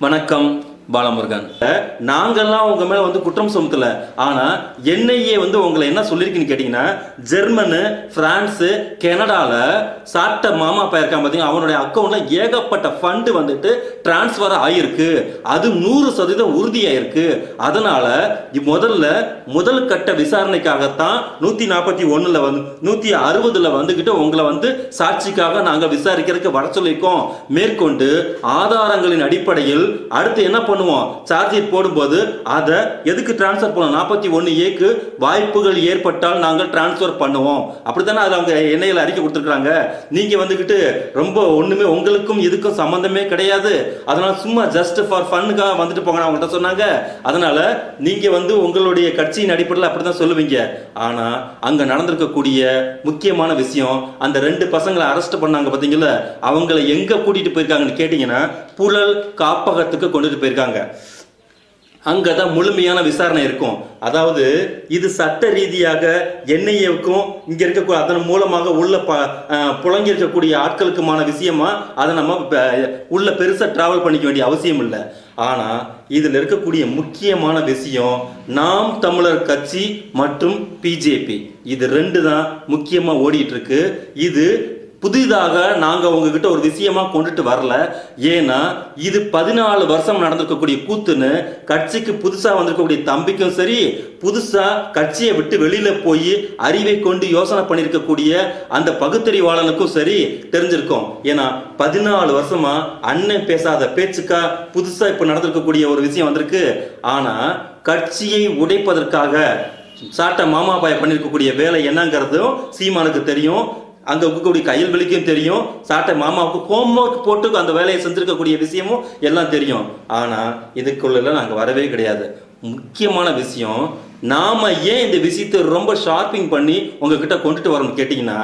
வணக்கம். பாலமுருகன். நாங்கள்லாம் உங்க மேல வந்து குற்றம் சுமத்தல. ஆனா என்ஐஏ வந்து உங்களை என்ன சொல்லியிருக்குன்னு கேட்டீங்கன்னா ஜெர்மனு பிரான்ஸு கனடால சாட்ட மாமா இருக்கான் பார்த்தீங்கன்னா அவனுடைய அக்கௌண்ட்ல ஏகப்பட்ட ஃபண்டு வந்துட்டு டிரான்ஸ்ஃபர் ஆயிருக்கு. அது நூறு சதவீதம் உறுதியாயிருக்கு. அதனால முதல்ல முதல் கட்ட விசாரணைக்காகத்தான் நூத்தி நாற்பத்தி ஒண்ணுல வந்து நூத்தி அறுபதுல வந்துகிட்டு உங்களை வந்து சாட்சிக்காக நாங்க விசாரிக்கிறதுக்கு வர சொல்லியிருக்கோம். மேற்கொண்டு ஆதாரங்களின் அடிப்படையில் அடுத்து என்ன பண்ணுவோம். சார்ஜ் ஷீட் போடும்போது அதை எதுக்கு டிரான்ஸ்ஃபர் பண்ணுவோம் நாற்பத்தி ஒன்று ஏக்கு வாய்ப்புகள் ஏற்பட்டால் நாங்கள் டிரான்ஸ்ஃபர் பண்ணுவோம். அப்படித்தானே அதை அவங்க எண்ணெயில் அறிக்கை கொடுத்துருக்காங்க நீங்கள் வந்துக்கிட்டு ரொம்ப ஒன்றுமே உங்களுக்கும் இதுக்கும் சம்மந்தமே கிடையாது. அதனால் சும்மா ஜஸ்ட் ஃபார் ஃபன்னுக்காக வந்துட்டு போங்க அவங்கள்ட்ட சொன்னாங்க. அதனால் நீங்கள் வந்து உங்களுடைய கட்சியின் அடிப்படையில் அப்படிதான் சொல்லுவீங்க. ஆனால் அங்கே நடந்திருக்கக்கூடிய முக்கியமான விஷயம் அந்த ரெண்டு பசங்களை அரெஸ்ட் பண்ணாங்க பார்த்தீங்களா அவங்கள எங்கே கூட்டிகிட்டு போயிருக்காங்கன்னு கேட்டிங்கன்னா புழல் காப்பகத்துக்கு கொண்டுட்டு போயிருக்காங்க. அங்கே தான் முழுமையான விசாரணை இருக்கும். அதாவது இது சட்ட ரீதியாக என்ஐஏவுக்கும் இங்கே இருக்கக்கூடிய அதன் மூலமாக உள்ள ப அஹ், புழங்கி இருக்கக்கூடிய ஆட்களுக்குமான விஷயமா அதை நம்ம உள்ள பெருசாக ட்ராவல் பண்ணிக்க வேண்டிய அவசியம் இல்லை. ஆனால் இதில் இருக்கக்கூடிய முக்கியமான விஷயம் நாம் தமிழர் கட்சி மற்றும் பிஜேபி இது ரெண்டு தான் முக்கியமாக ஓடிட்டு இருக்கு. இது புதிதாக நாங்கள் உங்ககிட்ட ஒரு விஷயமா கொண்டுட்டு வரல. ஏன்னா இது பதினாலு வருஷம் நடந்திருக்கக்கூடிய கூத்துன்னு கட்சிக்கு புதுசாக வந்திருக்கக்கூடிய தம்பிக்கும் சரி புதுசாக கட்சியை விட்டு வெளியில் போய் அறிவை கொண்டு யோசனை பண்ணியிருக்கக்கூடிய அந்த பகுத்தறிவாளனுக்கும் சரி தெரிஞ்சிருக்கோம். ஏன்னா பதினாலு வருஷமா அண்ணன் பேசாத பேச்சுக்கா புதுசாக இப்போ நடந்திருக்கக்கூடிய ஒரு விஷயம் வந்திருக்கு. ஆனால் கட்சியை உடைப்பதற்காக சாட்ட மாமாபாய பண்ணியிருக்கக்கூடிய வேலை என்னங்கிறதும் சீமானுக்கு தெரியும். அங்க இருக்கக்கூடிய கையல்வெளிக்கும் தெரியும். சாட்டை மாமாவுக்கு ஹோம்ஒர்க் போட்டு அந்த வேலையை செஞ்சுருக்கக்கூடிய விஷயமும் எல்லாம் தெரியும். ஆனால் இதுக்குள்ளெல்லாம் நாங்கள் வரவே கிடையாது. முக்கியமான விஷயம் நாம ஏன் இந்த விஷயத்தை ரொம்ப ஷார்ப்பிங் பண்ணி உங்ககிட்ட கொண்டுட்டு வரணும் கேட்டீங்கன்னா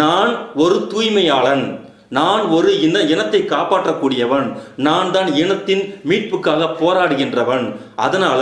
நான் ஒரு தூய்மையாளன். நான் ஒரு இன இனத்தை காப்பாற்றக்கூடியவன். நான் தான் இனத்தின் மீட்புக்காக போராடுகின்றவன். அதனால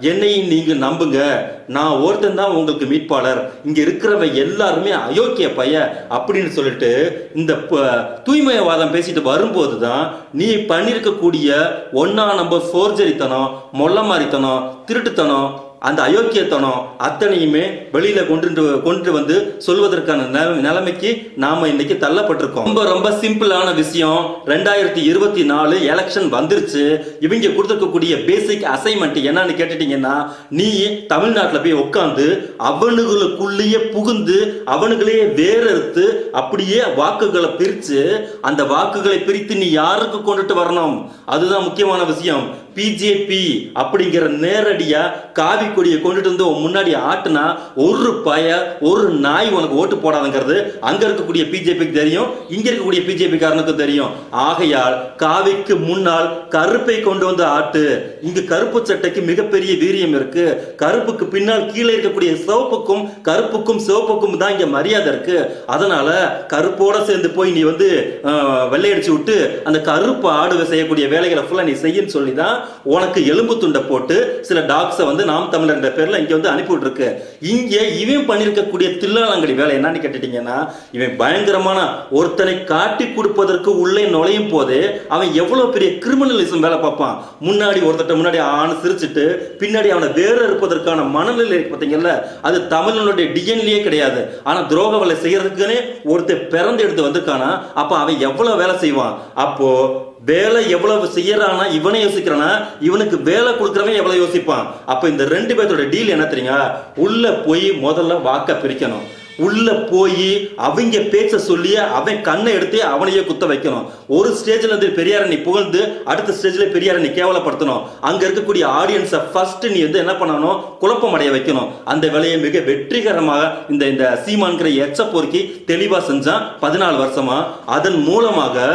என்னை நீங்க நம்புங்க. நான் ஒருத்தன் தான் உங்களுக்கு மீட்பாளர். இங்க இருக்கிறவ எல்லாருமே அயோக்கிய பைய அப்படின்னு சொல்லிட்டு இந்த ப- தூய்மையவாதம் பேசிட்டு வரும்போது தான் நீ பண்ணியிருக்கக்கூடிய ஒன்னா நம்பர் சோர்ஜரித்தனம் மொள்ளமாரித்தனம் திருட்டுத்தனம் அந்த அயோக்கியத்தனம் அத்தனையுமே வெளியில கொண்டு கொண்டு வந்து சொல்வதற்கான நிலைமைக்கு நாம இன்னைக்கு தள்ளப்பட்டிருக்கோம். ரொம்ப ரொம்ப சிம்பிளான விஷயம். ரெண்டாயிரத்தி இருபத்தி நாலு எலெக்ஷன் வந்துருச்சு. இவங்க கொடுத்துருக்கக்கூடிய பேசிக் அசைன்மெண்ட் என்னன்னு கேட்டுட்டீங்கன்னா நீ தமிழ்நாட்டில் போய் உட்காந்து அவனுகளுக்குள்ளேயே புகுந்து அவனுகளையே வேறறுத்து அப்படியே வாக்குகளை பிரித்து அந்த வாக்குகளை பிரித்து நீ யாருக்கு கொண்டுட்டு வரணும்? அதுதான் முக்கியமான விஷயம். பிஜேபி அப்படிங்கிற நேரடியா காவி கொடியை கொண்டுட்டு வந்து முன்னாடி ஆட்டுனா ஒரு பய ஒரு நாய் உனக்கு ஓட்டு போடாதுங்கிறது அங்க இருக்கக்கூடிய பிஜேபிக்கு தெரியும் இங்க இருக்கக்கூடிய பிஜேபி காரனுக்கும் தெரியும். ஆகையால் காவிக்கு முன்னால் கருப்பை கொண்டு வந்து ஆட்டு இங்கு கருப்பு சட்டைக்கு மிகப்பெரிய வீரியம் இருக்கு. கருப்புக்கு பின்னால் கீழே இருக்கக்கூடிய சிவப்புக்கும் கருப்புக்கும் சிவப்புக்கும் தான் இங்க மரியாதை இருக்கு. அதனால கருப்போட சேர்ந்து போய் நீ வந்து வெள்ளையடிச்சு விட்டு அந்த கருப்பு ஆடுவை செய்யக்கூடிய வேலைகளை ஃபுல்லா நீ செய்யன்னு சொல்லி தான் உனக்கு எலும்பு துண்டை போட்டு சில டாக்ஸை வந்து நாம் தமிழர்ன்ற பேர்ல இங்கே வந்து அனுப்பி விட்டுருக்கு இவன் பண்ணியிருக்கக்கூடிய தில்லாலங்கடி வேலை என்னன்னு கேட்டுட்டீங்கன்னா இவன் பயங்கரமான ஒருத்தனை காட்டி கொடுப்பதற்கு உள்ளே நுழையும் போது அவன் எவ்வளவு பெரிய கிரிமினலிசம் வேலை பார்ப்பான். முன்னாடி ஒருத்தட்ட முன்னாடி ஆண் சிரிச்சிட்டு பின்னாடி அவனை வேறு இருப்பதற்கான மனநிலை பார்த்தீங்கல்ல அது தமிழனுடைய டிஎன்லேயே கிடையாது. ஆனால் துரோக வேலை செய்யறதுக்குன்னே ஒருத்தன் பிறந்து எடுத்து வந்திருக்கானா அப்போ அவன் எவ்வளவு வேலை செய்வான்? அப்போ வேலை எவ்வளவு செய்யறானா இவனே யோசிக்கிறானா? இவனுக்கு வேலை கொடுக்குறவன் எவ்வளவு யோசிப்பான்? அப்ப இந்த ரெண்டு பேர்த்தோட டீல் என்ன தெரியுங்க உள்ள போய் முதல்ல வாக்க பிரிக்கணும். உள்ள போய் அவங்க பேச்ச சொல்லி அவன் கண்ணை எடுத்து அவனையே குத்த வைக்கணும். ஒரு ஸ்டேஜ்ல இருந்து பெரியார நீ புகழ்ந்து அடுத்த ஸ்டேஜ்ல பெரியார நீ கேவலப்படுத்தணும். அங்க இருக்கக்கூடிய ஆடியன்ஸை ஃபர்ஸ்ட் நீ வந்து என்ன பண்ணணும்? குழப்பம் அடைய வைக்கணும். அந்த வேலையை மிக வெற்றிகரமாக இந்த இந்த சீமான்கிற எச்ச பொறுக்கி தெளிவா செஞ்சான் பதினாலு வருஷமா. அதன் மூலமாக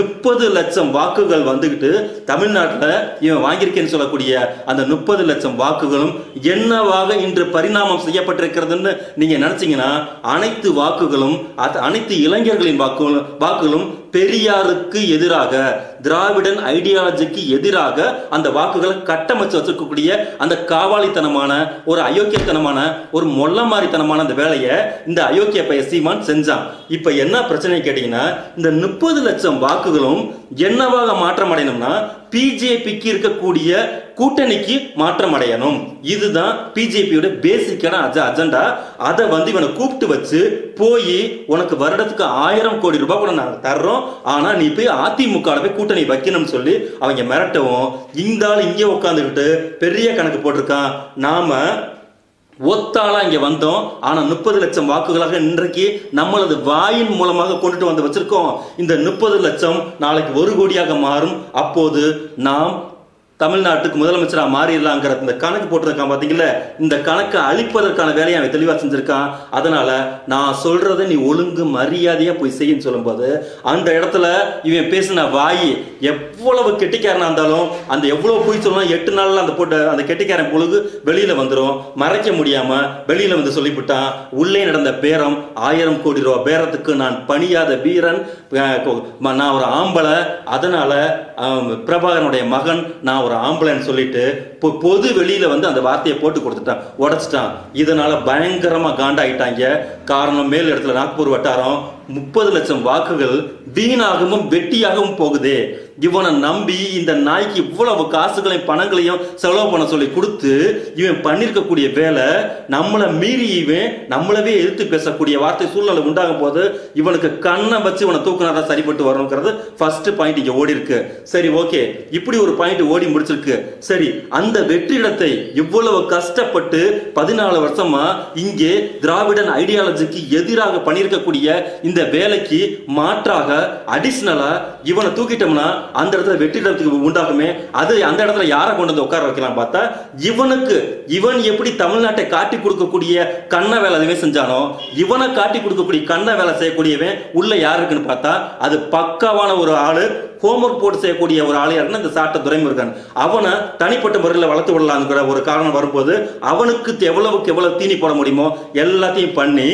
முப்பது லட்சம் வாக்குகள் வந்துகிட்டு தமிழ்நாட்டில் இவன் வாங்கியிருக்கேன்னு சொல்லக்கூடிய அந்த முப்பது லட்சம் வாக்குகளும் என்னவாக இன்று பரிணாமம் செய்யப்பட்டிருக்கிறதுன்னு நீங்க நினைச்சீங்கன்னா அனைத்து வாக்குகளும் அனைத்து இளைஞர்களின் வாக்குகளும் வாக்குகளும் பெரியாருக்கு எதிராக திராவிடன் ஐடியாலஜிக்கு எதிராக அந்த வாக்குகளை கட்டமைச்சு வச்சிருக்கக்கூடிய அந்த காவாலித்தனமான ஒரு அயோக்கியத்தனமான ஒரு மொல்லமாரித்தனமான அந்த வேலையை இந்த அயோக்கிய பைய சீமான் செஞ்சான். இப்ப என்ன பிரச்சனை கேட்டீங்கன்னா இந்த முப்பது லட்சம் வாக்குகளும் என்னவாக மாற்றம் அடையணும்னா பிஜேபிக்கு இருக்கக்கூடிய கூட்டணிக்கு மாற்றம் அடையணும் இதுதான் பிஜேபியோட பேசிக்கான அஜ அஜெண்டா. அதை வந்து இவனை கூப்பிட்டு வச்சு போய் உனக்கு வருடத்துக்கு ஆயிரம் கோடி ரூபாய் கூட நாங்கள் தர்றோம். ஆனால் நீ போய் அதிமுக போய் கூட்டணி வைக்கணும்னு சொல்லி அவங்க மிரட்டவும் இந்த ஆள் இங்கே உட்காந்துக்கிட்டு பெரிய கணக்கு போட்டிருக்கான். நாம ஒத்தாளா இங்க வந்தோம். ஆனா முப்பது லட்சம் வாக்குகளாக இன்றைக்கு நம்மளது வாயின் மூலமாக கொண்டுட்டு வந்து வச்சிருக்கோம். இந்த முப்பது லட்சம் நாளைக்கு ஒரு கோடியாக மாறும். அப்போது நாம் தமிழ்நாட்டுக்கு முதலமைச்சராக மாறிடலாங்கிற இந்த கணக்கு போட்டிருக்கான் பார்த்தீங்களா இந்த கணக்கை அழிப்பதற்கான வேலையை அவன் தெளிவாக செஞ்சிருக்கான். அதனால நான் சொல்றதை நீ ஒழுங்கு மரியாதையாக போய் செய்யுன்னு சொல்லும்போது அந்த இடத்துல இவன் பேசின வாய் எவ்வளவு கெட்டிக்காரனாக இருந்தாலும் அந்த எவ்வளோ போய் சொல்லணும் எட்டு நாளில் அந்த போட்ட அந்த கெட்டிக்காரன் பொழுது வெளியில் வந்துடும் மறைக்க முடியாமல் வெளியில் வந்து சொல்லிவிட்டான். உள்ளே நடந்த பேரம் ஆயிரம் கோடி ரூபா பேரத்துக்கு நான் பணியாத வீரன் நான் ஒரு ஆம்பளை. அதனால் பிரபாகரனுடைய மகன் நான் ஒரு ஆம்பளைன்னு சொல்லிட்டு இப்போ பொது வெளியில வந்து அந்த வார்த்தையை போட்டு கொடுத்துட்டான். உடைச்சிட்டான். இதனால பயங்கரமா காண்டாயிட்டாங்க. காரணம் மேல் இடத்துல நாக்பூர் வட்டாரம் முப்பது லட்சம் வாக்குகள் வீணாகவும் வெட்டியாகவும் போகுதே. இவனை நம்பி இந்த நாய்க்கு இவ்வளவு காசுகளையும் பணங்களையும் செலவு பண்ண சொல்லி கொடுத்து இவன் பண்ணிருக்கக்கூடிய வேலை நம்மளை மீறி இவன் நம்மளவே எதிர்த்து பேசக்கூடிய வார்த்தை சூழ்நிலை உண்டாகும் போது இவனுக்கு கண்ணை வச்சு இவனை தூக்குனாதான் சரிப்பட்டு வரணுங்கிறது ஃபர்ஸ்ட் பாயிண்ட் இங்கே ஓடி இருக்கு. சரி ஓகே இப்படி ஒரு பாயிண்ட் ஓடி முடிச்சிருக்கு. சரி அந்த வெற்றிடத்தை இவ்வளவு கஷ்டப்பட்டு பதினாலு வருஷமா இங்கே திராவிடன் ஐடியாலஜிக்கு எதிராக பண்ணியிருக்கக்கூடிய இந்த வேலைக்கு மாற்றாக அடிஷ்னலா இவனை தூக்கிட்டோம்னா அந்த இடத்துல வெற்றிடத்துக்கு உண்டாகுமே. அது அந்த இடத்துல யாரை கொண்டு வந்து உட்கார வைக்கலாம் பார்த்தா இவனுக்கு இவன் எப்படி தமிழ்நாட்டை காட்டி கொடுக்கக்கூடிய கண்ண வேலை எதுவுமே செஞ்சானோ இவனை காட்டி கொடுக்கக்கூடிய கண்ண வேலை செய்யக்கூடியவன் உள்ள யார் இருக்குன்னு பார்த்தா அது பக்காவான ஒரு ஆளு ஹோம்ஒர்க் போட்டு செய்யக்கூடிய ஒரு ஆளு யாருன்னா இந்த சாட்ட துறைமுருகன் அவனை தனிப்பட்ட முறையில் வளர்த்து விடலாங்கிற ஒரு காரணம் வரும்போது அவனுக்கு எவ்வளவுக்கு எவ்வளவு தீனி போட முடியுமோ எல்லாத்தையும் பண்ணி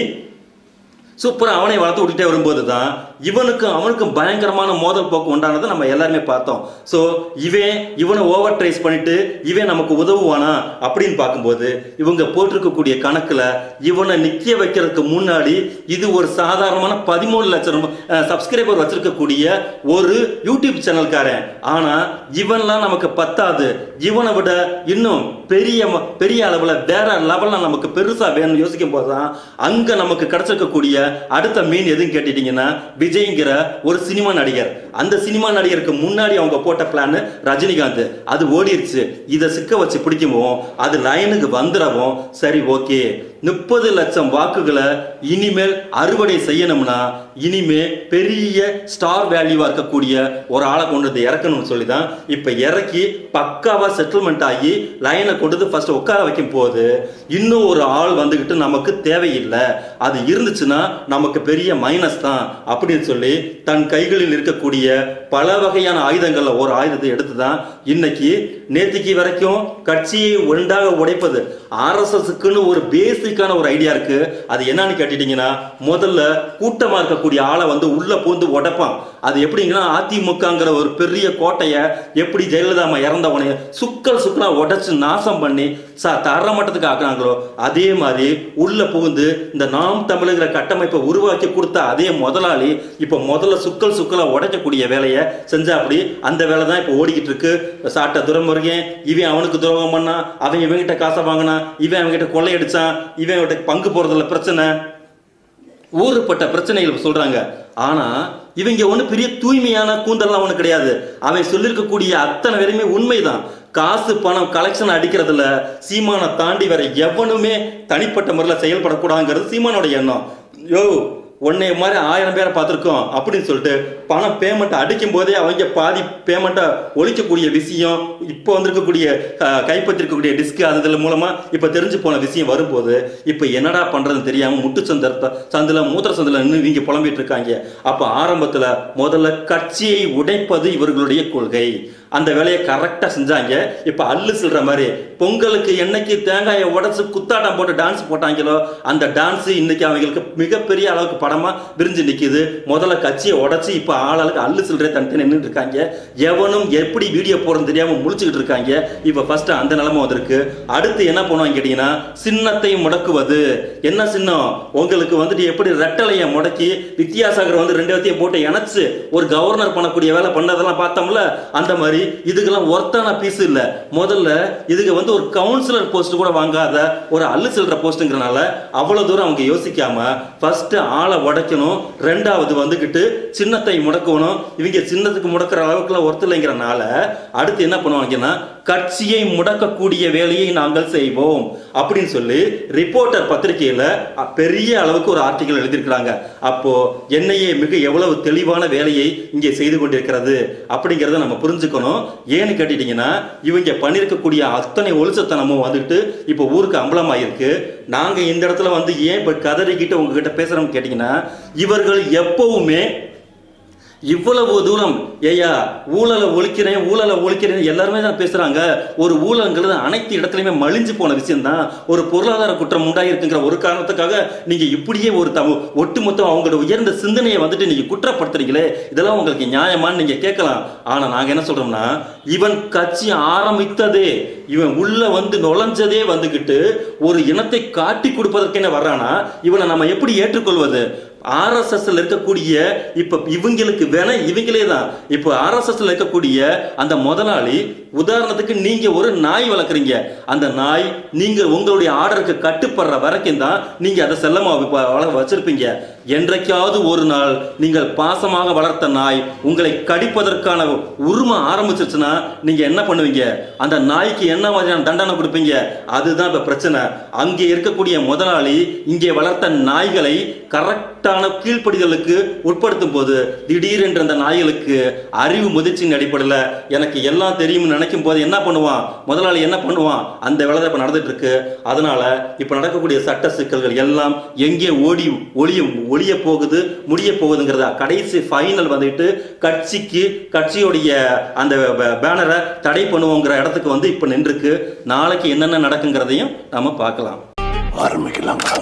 சூப்பராக அவனை வளர்த்து விட்டுட்டே வரும்போது தான் இவனுக்கும் அவனுக்கும் பயங்கரமான மோதல் போக்கு உண்டானதை நம்ம எல்லாருமே பார்த்தோம். ஸோ இவன் இவனை ஓவர் ட்ரேஸ் பண்ணிட்டு இவன் நமக்கு உதவுவானா அப்படின்னு பார்க்கும்போது இவங்க போட்டிருக்கக்கூடிய கணக்குல இவனை நிற்க வைக்கிறதுக்கு முன்னாடி இது ஒரு சாதாரணமான பதிமூணு லட்சம் சப்ஸ்கிரைபர் வச்சிருக்கக்கூடிய ஒரு யூடியூப் சேனல்காரன் ஆனா இவன்லாம் நமக்கு பத்தாது. இவனை விட இன்னும் பெரிய ம- பெரிய அளவுல வேற லெவல்ல நமக்கு பெருசா வேணும்னு யோசிக்கும் போது தான் அங்க நமக்கு கிடைச்சிருக்கக்கூடிய அடுத்த மீன் எதுன்னு கேட்டுட்டீங்கன்னா விஜய்ங்கிற ஒரு சினிமா நடிகர். அந்த சினிமா நடிகருக்கு முன்னாடி அவங்க போட்ட பிளான் ரஜினிகாந்த். அது ஓடிருச்சு. இதை சிக்க வச்சு பிடிக்கவும் அது லைனுக்கு வந்துடவும் சரி ஓகே முப்பது லட்சம் வாக்குகளை இனிமேல் அறுவடை செய்யணும்னா இனிமே பெரிய ஸ்டார் வேல்யூவாக இருக்கக்கூடிய ஒரு ஆளை கொண்டு வந்து இறக்கணும்னு சொல்லி தான் இப்போ இறக்கி பக்காவாக செட்டில்மெண்ட் ஆகி லைனை கொண்டு வந்து ஃபர்ஸ்ட் உட்கார வைக்கும் போது இன்னும் ஒரு ஆள் வந்துக்கிட்டு நமக்கு தேவையில்லை. அது இருந்துச்சுன்னா நமக்கு பெரிய மைனஸ் தான் அப்படின்னு சொல்லி தன் கைகளில் இருக்கக்கூடிய பல வகையான ஆயுதங்களில் ஒரு ஆயுதத்தை எடுத்து தான் இன்னைக்கு நேற்றுக்கு வரைக்கும் கட்சியை ஒன்றாக உடைப்பது ஆர்எஸ்எஸ்க்குன்னு ஒரு பேசிக்கான ஒரு ஐடியா இருக்கு. அது என்னன்னு கேட்டுட்டீங்கன்னா முதல்ல கூட்டமா இருக்கக்கூடிய ஆளை வந்து உள்ள பூந்து உடைப்பான். அது எப்படிங்கன்னா அதிமுகங்கிற ஒரு பெரிய கோட்டையை எப்படி ஜெயலலிதா அம்மா இறந்த உடனே சுக்கல் சுக்கலா உடைச்சு நாசம் பண்ணி சா தர மட்டத்துக்கு ஆக்குறாங்களோ அதே மாதிரி உள்ள புகுந்து இந்த நாம் தமிழுங்கிற கட்டமைப்பை உருவாக்கி கொடுத்த அதே முதலாளி இப்போ முதல்ல சுக்கல் சுக்கலா உடைக்கக்கூடிய வேலையை செஞ்சா அப்படி அந்த வேலை தான் இப்போ ஓடிக்கிட்டு இருக்கு. சாட்ட துரமுருகன் இவன் அவனுக்கு துரோகம் பண்ணான் அவன் இவங்கிட்ட காசை வாங்கினான் இவன் அவன்கிட்ட கொள்ளையடிச்சான் இவன் அவன்கிட்ட பங்கு போறதுல பிரச்சனை. ஊறுப்பட்ட பிரச்சனைகள் சொல்றாங்க. ஆனா இவங்க ஒண்ணு பெரிய தூய்மையான கூந்தல்லாம் ஒண்ணு கிடையாது. அவன் சொல்லியிருக்கக்கூடிய அத்தனை பேருமே உண்மைதான். காசு பணம் கலெக்ஷன் அடிக்கிறதுல சீமானை தாண்டி வேற எவனுமே தனிப்பட்ட முறையில் செயல்படக்கூடாதுங்கிறது சீமானோட எண்ணம். யோ உன்னை மாதிரி ஆயிரம் பேரை பார்த்துருக்கோம் அப்படின்னு சொல்லிட்டு பணம் பேமெண்ட்டை அடிக்கும் போதே அவங்க பாதி பேமெண்ட்டை ஒழிக்கக்கூடிய விஷயம் இப்போ வந்திருக்கக்கூடிய கைப்பற்றிருக்கக்கூடிய டிஸ்க் அதுல மூலமா இப்போ தெரிஞ்சு போன விஷயம் வரும்போது இப்போ என்னடா பண்ணுறதுன்னு தெரியாமல் முட்டு சந்தர்ப்ப சந்தில மூத்திர சந்தில நின்று இவங்க புலம்பிட்டு இருக்காங்க. அப்போ ஆரம்பத்தில் முதல்ல கட்சியை உடைப்பது இவர்களுடைய கொள்கை. அந்த வேலையை கரெக்டாக செஞ்சாங்க. இப்போ அல்லு சொல்கிற மாதிரி பொங்கலுக்கு என்னைக்கு தேங்காயை உடச்சி குத்தாட்டம் போட்டு டான்ஸ் போட்டாங்களோ அந்த டான்ஸு இன்னைக்கு அவங்களுக்கு மிகப்பெரிய அளவுக்கு படமாக விரிஞ்சு நிற்கிது முதல்ல கட்சியை உடச்சி இப்போ ஆளாளுக்கு அல்லு சில்லறை தனித்து நின்று இருக்காங்க. எவனும் எப்படி வீடியோ போடுறது தெரியாமல் முழிச்சுக்கிட்டு இருக்காங்க. இப்போ ஃபர்ஸ்ட் அந்த நிலமை வந்திருக்கு. அடுத்து என்ன பண்ணுவாங்க கேட்டிங்கன்னா சின்னத்தை முடக்குவது. என்ன சின்னம்? உங்களுக்கு வந்துட்டு எப்படி ரெட்டலையை முடக்கி வித்யாசாகர் வந்து ரெண்டு பேர்த்தையும் போட்டு இணைச்சு ஒரு கவர்னர் பண்ணக்கூடிய வேலை பண்ணதெல்லாம் பார்த்தோம்ல? அந்த மாதிரி இதுக்கெல்லாம் ஒர்த்தான பீஸ் இல்லை. முதல்ல இதுக்கு வந்து ஒரு கவுன்சிலர் போஸ்ட் கூட வாங்காத ஒரு அல்லு செல்ற போஸ்ட்டுங்கிறனால அவ்வளோ தூரம் அவங்க யோசிக்காம ஃபர்ஸ்ட் ஆளை உடைக்கணும் ரெண்டாவது வந்துக்கிட்டு சின்னத்தை முடக்கணும் இவங்க சின்னத்துக்கு முடக்கிற அளவுக்குலாம் ஒர்த்து இல்லைங்கிறனால அடுத்து என்ன பண்ணுவாங்கன்னா கட்சியை முடக்கக்கூடிய வேலையை நாங்கள் செய்வோம் அப்படின்னு சொல்லி ரிப்போர்ட்டர் பத்திரிகையில பெரிய அளவுக்கு ஒரு ஆர்டிகல் எழுதியிருக்கிறாங்க. அப்போ என்னையே மிக எவ்வளவு தெளிவான வேலையை இங்கே செய்து கொண்டிருக்கிறது அப்படிங்கிறத நம்ம புரிஞ்சுக்கணும். ஏன்னு கேட்டுட்டீங்கன்னா இவங்க பண்ணியிருக்கக்கூடிய அத்தனை ஒளிச்சத்தனமும் வந்துட்டு இப்போ ஊருக்கு அம்பலமாயிருக்கு. நாங்கள் இந்த இடத்துல வந்து ஏன் இப்போ கதறிக்கிட்டு உங்ககிட்ட பேசுறோம்னு கேட்டிங்கன்னா இவர்கள் எப்பவுமே இவ்வளவு தூரம் ஐயா ஊழலை ஒழிக்கிறேன் ஊழலை ஒழிக்கிறேன் எல்லாருமே தான் பேசுறாங்க. ஒரு ஊழல்ங்கிறது அனைத்து இடத்துலையுமே மலிஞ்சு போன விஷயம் தான் ஒரு பொருளாதார குற்றம் உண்டாயிருக்குங்கிற ஒரு காரணத்துக்காக நீங்க இப்படியே ஒரு தம் ஒட்டுமொத்தம் அவங்களோட உயர்ந்த சிந்தனையை வந்துட்டு நீங்க குற்றப்படுத்துறீங்களே இதெல்லாம் உங்களுக்கு நியாயமான்னு நீங்க கேட்கலாம். ஆனா நாங்க என்ன சொல்றோம்னா இவன் கட்சி ஆரம்பித்ததே இவன் உள்ள வந்து நுழைஞ்சதே வந்துகிட்டு ஒரு இனத்தை காட்டி கொடுப்பதற்கென வர்றானா இவனை நம்ம எப்படி ஏற்றுக்கொள்வது? ஆர்எஸ்எஸ்ல இருக்கக்கூடிய இப்ப இவங்களுக்கு வேணா இவங்களே தான் இப்போ ஆர்எஸ்எஸ்ல இருக்கக்கூடிய அந்த முதலாளி உதாரணத்துக்கு நீங்க ஒரு நாய் வளர்க்குறீங்க. அந்த நாய் நீங்க உங்களுடைய ஆர்டருக்கு கட்டுப்படுற வரைக்கும் தான் நீங்க அதை செல்லமா வச்சிருப்பீங்க. என்றைக்காவது ஒரு நாள் நீங்கள் பாசமாக வளர்த்த நாய் உங்களை கடிப்பதற்கான உரிமை ஆரம்பிச்சிருச்சுன்னா நீங்க என்ன பண்ணுவீங்க? அந்த நாய்க்கு என்ன மாதிரியான தண்டனை கொடுப்பீங்க? அதுதான் இப்ப பிரச்சனை. அங்கே இருக்கக்கூடிய முதலாளி இங்கே வளர்த்த நாய்களை கரெக்டான கீழ்ப்படிதலுக்கு உட்படுத்தும் போது திடீரென்று அந்த நாய்களுக்கு அறிவு முதிர்ச்சியின் அடிப்படையில் எனக்கு எல்லாம் தெரியும்னு நினைக்கும் போது என்ன பண்ணுவான்? முதலாளி என்ன பண்ணுவான்? அந்த வேலை இப்போ நடந்துட்டு இருக்கு. அதனால இப்ப நடக்கக்கூடிய சட்ட சிக்கல்கள் எல்லாம் எங்கே ஓடி ஒளியும் ஒளிய போகுது முடிய போகுதுங்கிறதா? கடைசி ஃபைனல் வந்துட்டு கட்சிக்கு கட்சியுடைய அந்த பேனரை தடை பண்ணுவோங்கிற இடத்துக்கு வந்து இப்போ நின்றுருக்கு. நாளைக்கு என்னென்ன நடக்குங்கிறதையும் நம்ம பார்க்கலாம். ஆரம்பிக்கலாங்களா